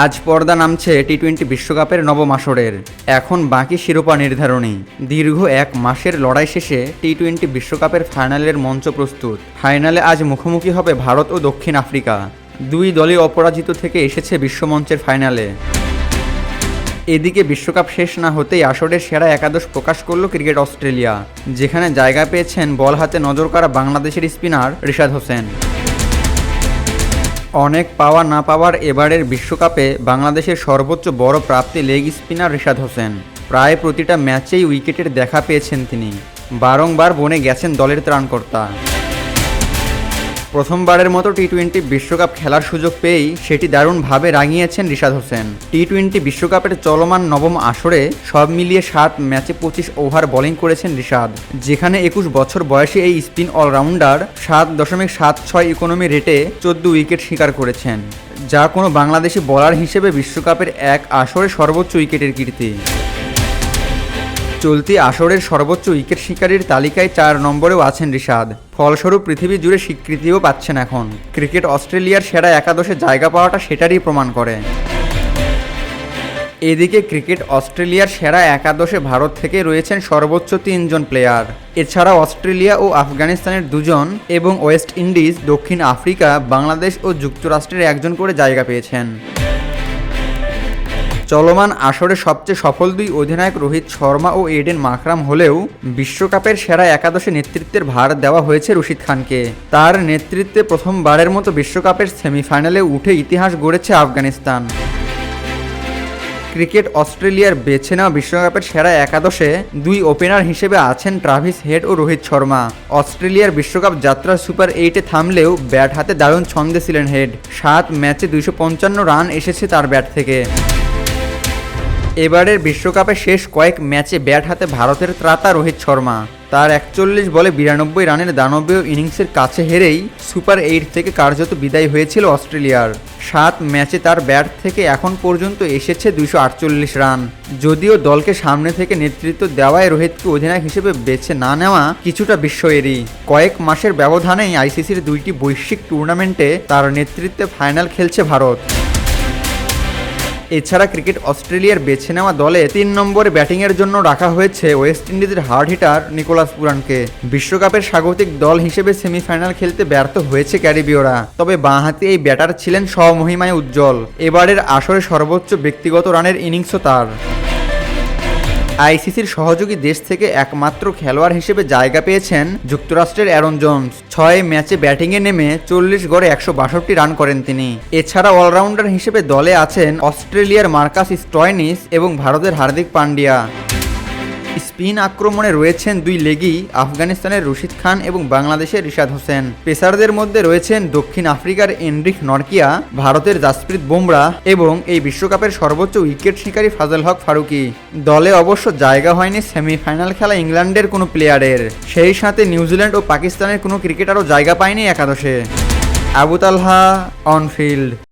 আজ পর্দা নামছে টি টোয়েন্টি বিশ্বকাপের নবম আসরের। এখন বাকি শিরোপা নির্ধারণী। দীর্ঘ এক মাসের লড়াই শেষে টি টোয়েন্টি বিশ্বকাপের ফাইনালের মঞ্চ প্রস্তুত। ফাইনালে আজ মুখোমুখি হবে ভারত ও দক্ষিণ আফ্রিকা। দুই দলই অপরাজিত থেকে এসেছে বিশ্বমঞ্চের ফাইনালে। এদিকে বিশ্বকাপ শেষ না হতেই আসরের সেরা একাদশ প্রকাশ করল ক্রিকেট অস্ট্রেলিয়া, যেখানে জায়গা পেয়েছেন বল হাতে নজর করা বাংলাদেশের স্পিনার রিশাদ হোসেন। অনেক পাওয়া না পাওয়ার এবারের বিশ্বকাপে বাংলাদেশের সর্বোচ্চ বড় প্রাপ্তি লেগ স্পিনার রেশাদ হোসেন। প্রায় প্রতিটা ম্যাচেই উইকেটের দেখা পেয়েছেন তিনি। বারংবার বনে গেছেন দলের ত্রাণকর্তা। প্রথমবারের মতো টি টোয়েন্টি বিশ্বকাপ খেলার সুযোগ পেয়েই সেটি দারুণভাবে রাঙিয়েছেন রিশাদ হোসেন। টি টোয়েন্টি বিশ্বকাপের চলমান নবম আসরে সব মিলিয়ে সাত ম্যাচে পঁচিশ ওভার বোলিং করেছেন রিশাদ। যেখানে একুশ বছর বয়সী এই স্পিন অলরাউন্ডার সাত দশমিক সাত ছয় ইকোনমি রেটে চোদ্দ উইকেট শিকার করেছেন, যা কোনো বাংলাদেশি বোলার হিসেবে বিশ্বকাপের এক আসরে সর্বোচ্চ উইকেটের কীর্তি। চলতি আসরের সর্বোচ্চ উইকেট শিকারীর তালিকায় চার নম্বরেও আছেন রিশাদ। ফলস্বরূপ পৃথিবী জুড়ে স্বীকৃতিও পাচ্ছেন এখন। ক্রিকেট অস্ট্রেলিয়ার সেরা একাদশে জায়গা পাওয়াটা সেটারই প্রমাণ করে। এদিকে ক্রিকেট অস্ট্রেলিয়ার সেরা একাদশে ভারত থেকে রয়েছেন সর্বোচ্চ তিনজন প্লেয়ার। এছাড়া অস্ট্রেলিয়া ও আফগানিস্তানের দুজন এবং ওয়েস্ট ইন্ডিজ, দক্ষিণ আফ্রিকা, বাংলাদেশ ও যুক্তরাষ্ট্রের একজন করে জায়গা পেয়েছেন। চলমান আসরে সবচেয়ে সফল দুই অধিনায়ক রোহিত শর্মা ও এডেন মাকরাম হলেও বিশ্বকাপের সেরা একাদশে নেতৃত্বের ভার দেওয়া হয়েছে রশিদ খানকে। তার নেতৃত্বে প্রথমবারের মতো বিশ্বকাপের সেমিফাইনালে উঠে ইতিহাস গড়েছে আফগানিস্তান। ক্রিকেট অস্ট্রেলিয়ার বেছে নেওয়া বিশ্বকাপের সেরা একাদশে দুই ওপেনার হিসেবে আছেন ট্রাভিস হেড ও রোহিত শর্মা। অস্ট্রেলিয়ার বিশ্বকাপ যাত্রা সুপার এইটে থামলেও ব্যাট হাতে দারুণ ছন্দে ছিলেন হেড। সাত ম্যাচে দুইশো পঞ্চান্ন রান এসেছে তার ব্যাট থেকে। এবারের বিশ্বকাপে শেষ কয়েক ম্যাচে ব্যাট হাতে ভারতের ত্রাতা রোহিত শর্মা। তার একচল্লিশ বলে বিরানব্বই রানের দানবীয় ইনিংসের কাছে হেরেই সুপার এইট থেকে কার্যত বিদায় হয়েছিল অস্ট্রেলিয়ার। সাত ম্যাচে তার ব্যাট থেকে এখন পর্যন্ত এসেছে দুইশো আটচল্লিশ রান। যদিও দলকে সামনে থেকে নেতৃত্ব দেওয়ায় রোহিতকে অধিনায়ক হিসেবে বেছে না নেওয়া কিছুটা বিস্ময়েরই। কয়েক মাসের ব্যবধানেই আইসিসির দুইটি বৈশ্বিক টুর্নামেন্টে তার নেতৃত্বে ফাইনাল খেলছে ভারত। এছাড়া ক্রিকেট অস্ট্রেলিয়ার বেছে নেওয়া দলে তিন নম্বরে ব্যাটিংয়ের জন্য রাখা হয়েছে ওয়েস্ট ইন্ডিজের হার্ড হিটার নিকোলাস পুরানকে বিশ্বকাপের স্বাগতিক দল হিসেবে সেমিফাইনাল খেলতে ব্যর্থ হয়েছে ক্যারিবীয়রা। তবে বাঁহাতি এই ব্যাটার ছিলেন স্বমহিমায় উজ্জ্বল। এবারের আসরে সর্বোচ্চ ব্যক্তিগত রানের ইনিংসও তার। আইসিসির সহযোগী দেশ থেকে একমাত্র খেলোয়াড় হিসেবে জায়গা পেয়েছেন যুক্তরাষ্ট্রের অ্যারন জোন্স। ছয় ম্যাচে ব্যাটিংয়ে নেমে চল্লিশ গড়ে একশো বাষট্টি রান করেন তিনি। এছাড়া অলরাউন্ডার হিসেবে দলে আছেন অস্ট্রেলিয়ার মার্কাস স্টয়নিস এবং ভারতের হার্দিক পান্ডিয়া। স্পিন আক্রমণে রয়েছেন দুই লেগি, আফগানিস্তানের রশিদ খান এবং বাংলাদেশের রিশাদ হোসেন। পেসারদের মধ্যে রয়েছেন দক্ষিণ আফ্রিকার এনরিক নরকিয়া, ভারতের জাসপ্রীত বুমরা এবং এই বিশ্বকাপের সর্বোচ্চ উইকেট শিকারী ফাজল হক ফারুকি। দলে অবশ্য জায়গা হয়নি সেমিফাইনাল খেলা ইংল্যান্ডের কোনো প্লেয়ারের। সেই সাথে নিউজিল্যান্ড ও পাকিস্তানের কোনো ক্রিকেটারও জায়গা পায়নি একাদশে। আবু তালহা, অনফিল্ড।